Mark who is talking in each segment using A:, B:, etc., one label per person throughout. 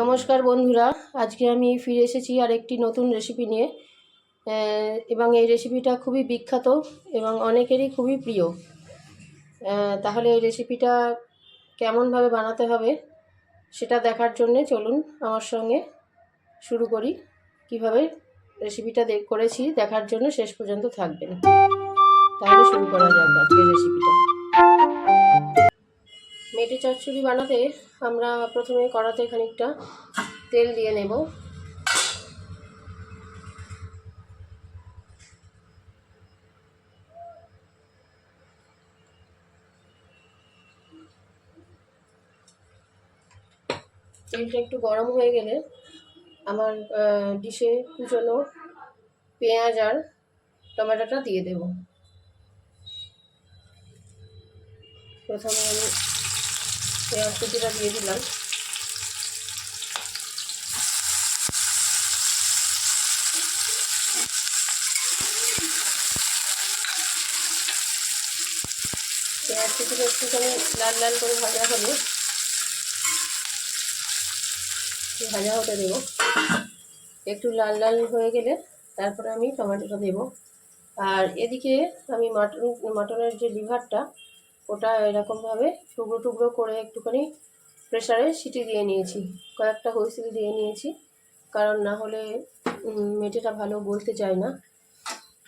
A: নমস্কার বন্ধুরা, আজকে আমি ফিরে এসেছি আর একটি নতুন রেসিপি নিয়ে। এবং এই রেসিপিটা খুবই বিখ্যাত এবং অনেকেরই খুবই প্রিয়। তাহলে এই রেসিপিটা কেমনভাবে বানাতে হবে সেটা দেখার জন্যে চলুন আমার সঙ্গে শুরু করি। কীভাবে রেসিপিটা করেছি দেখার জন্য শেষ পর্যন্ত থাকবেন। তাহলে শুরু করা যাক আজকের রেসিপিটা মেটে চচ্চড়ি বানাতে আমরা প্রথমে কড়াতে খানিকটা তেল দিয়ে নেব। তেলটা একটু গরম হয়ে গেলে আমার ডিশে কুচনো পেঁয়াজ আর টমেটোটা দিয়ে দেব। প্রথমে পেঁয়াজ কুচিটা দিয়ে দিলাম। পেঁয়াজ কুচিটা একটুখানি লাল লাল করে ভাজা হবে ভাজা হতে দেবো। একটু লাল লাল হয়ে গেলে তারপরে আমি টমেটোটা দেবো। আর এদিকে আমি মাটন, মাটনের যে লিভারটা ওটা এরকমভাবে টুকরো টুকরো করে একটুখানি প্রেশারে সিটি দিয়ে নিয়েছি। কয়েকটা হুইসেল দিয়ে নিয়েছি। কারণ না হলে মেটেটা ভালো বলতে চায় না।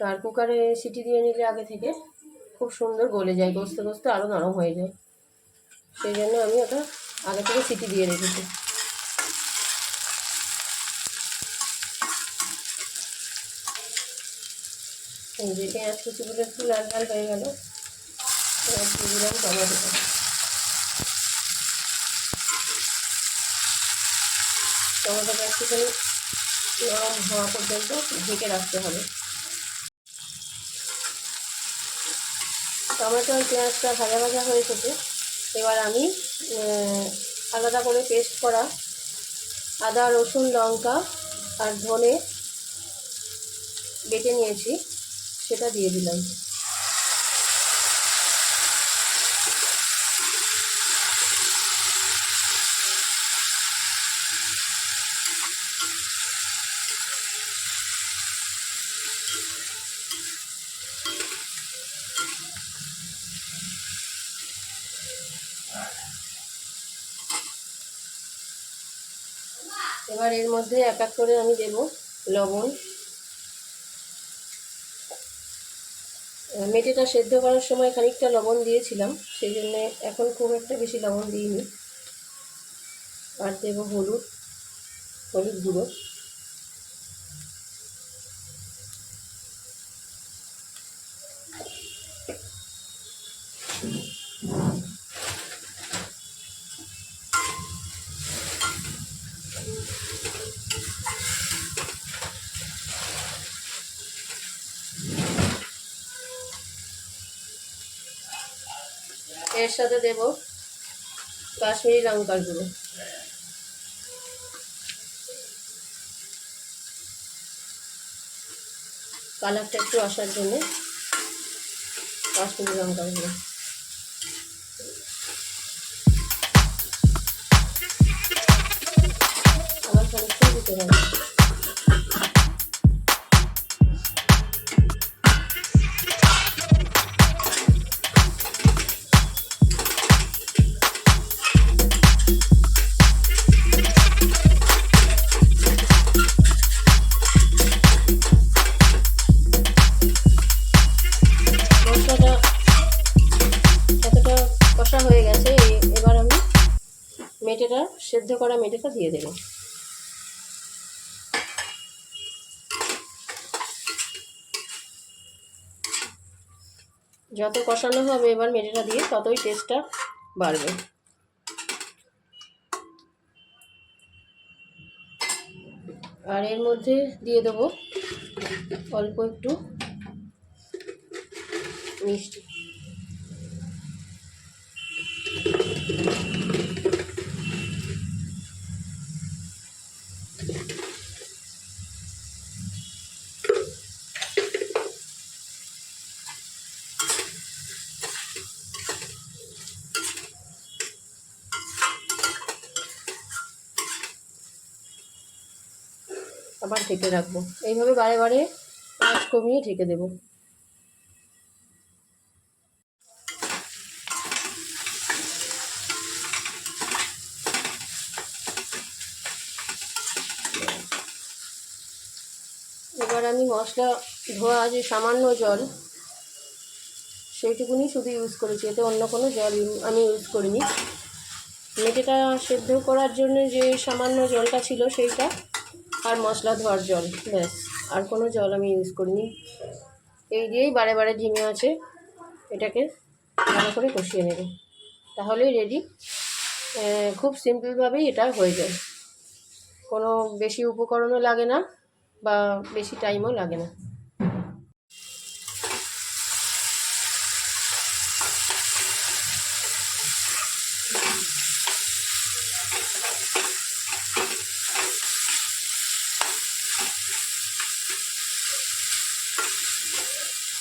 A: আর কুকারে সিটি দিয়ে নিলে আগে থেকে খুব সুন্দর গলে যায় গসতে গসতে আরও নরম হয়ে যায়। সেই জন্য আমি ওটা আগে থেকে সিটি দিয়ে রেখেছি। এই যে পেঁয়াজ কুচিগুলো একটু লাল লাল হয়ে গেল। এবার দিয়ে দিলাম টমেটোটা একটুখানি নরম হওয়া পর্যন্ত ঢেকে রাখতে হবে টমেটো আর পেঁয়াজটা ভাজা ভাজা হয়ে এসেছে এবার আমি আলাদা করে পেস্ট করা আদা, রসুন, লঙ্কা আর ধনে বেটে নিয়েছি, সেটা দিয়ে দিলাম। এবার এর মধ্যে এক এক করে আমি দেব লবণ। মেটেটা সেদ্ধ করার সময় খানিকটা লবণ দিয়েছিলাম, সেই জন্যে এখন খুব একটা বেশি লবণ দিইনি। আর দেবো হলুদ হলুদ গুঁড়ো। এর সাথে দেব কাশ্মীরি লঙ্কার গুঁড়ো। কালারটা একটু আসার জন্য কাশ্মীরি লঙ্কার গুঁড়ো। আবার খানিকটা দিতে হবে। সেদ্ধ করা মেটেটা দিয়ে দেবো। যত কষানো হবে এবার মেটেটা দিয়ে ততই টেস্টটা বাড়বে। আর এর মধ্যে দিয়ে দেবো অল্প একটু মিষ্টি। আবার ঢেকে রাখব। এইভাবে বারে বারে আঁচ কমিয়ে ঢেকে দেবো। এবার আমি মশলা ধোয়া যে সামান্য জল, সেইটুকুনি শুধু ইউজ করেছি। এতে অন্য কোনো জল আমি ইউজ করিনি। মেটেটা সেদ্ধ করার জন্য যে সামান্য জলটা ছিল সেইটা আর মশলা ধোয়ার জল, ব্যাস। আর কোনো জল আমি ইউজ করিনি। এই দিয়েই বারে বারে ডিমে আছে। এটাকে ভালো করে কষিয়ে নেব। তাহলেই রেডি খুব সিম্পলভাবেই এটা হয়ে যায়। কোনো বেশি উপকরণও লাগে না বা বেশি টাইমও লাগে না।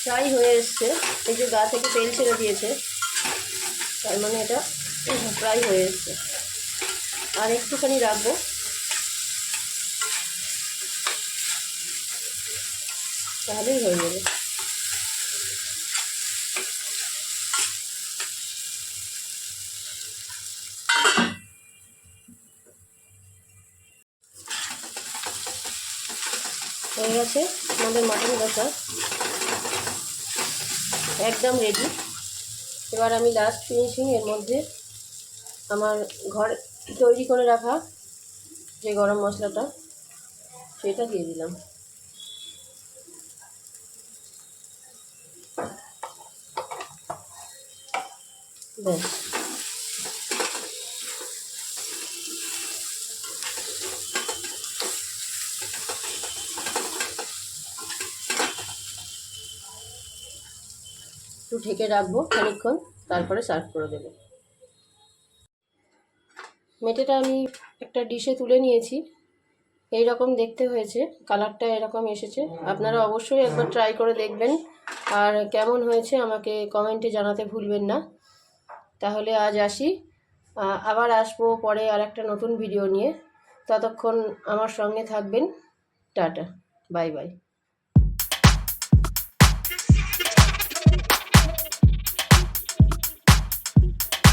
A: প্রায় হয়ে এসছে। এই যে গা থেকে তেল ছেড়ে দিয়েছে। তার মানে এটা প্রায় হয়ে এসছে। আর একটুখানি রাখব। তাহলেই হয়ে যাবে। হয়ে গেছে আমাদের মাটন কষা। একদম রেডি এবার আমি লাস্ট ফিনিশিং এর মধ্যে আমার ঘর তৈরি করে রাখা যে গরম মশলাটা, সেটা দিয়ে দিলাম। ব্যাস। একটু ঢেকে রাখব খানিকক্ষণ, তারপরে সার্ভ করে দেবো। মেটেটা আমি একটা ডিশে তুলে নিয়েছি। এই রকম দেখতে হয়েছে, কালারটা এরকম এসেছে। আপনারা অবশ্যই একবার ট্রাই করে দেখবেন। আর কেমন হয়েছে আমাকে কমেন্টে জানাতে ভুলবেন না। তাহলে আজ আসি। আবার আসব পরে আর একটা নতুন ভিডিও নিয়ে। ততক্ষণ আমার সঙ্গে থাকবেন। Tata bye bye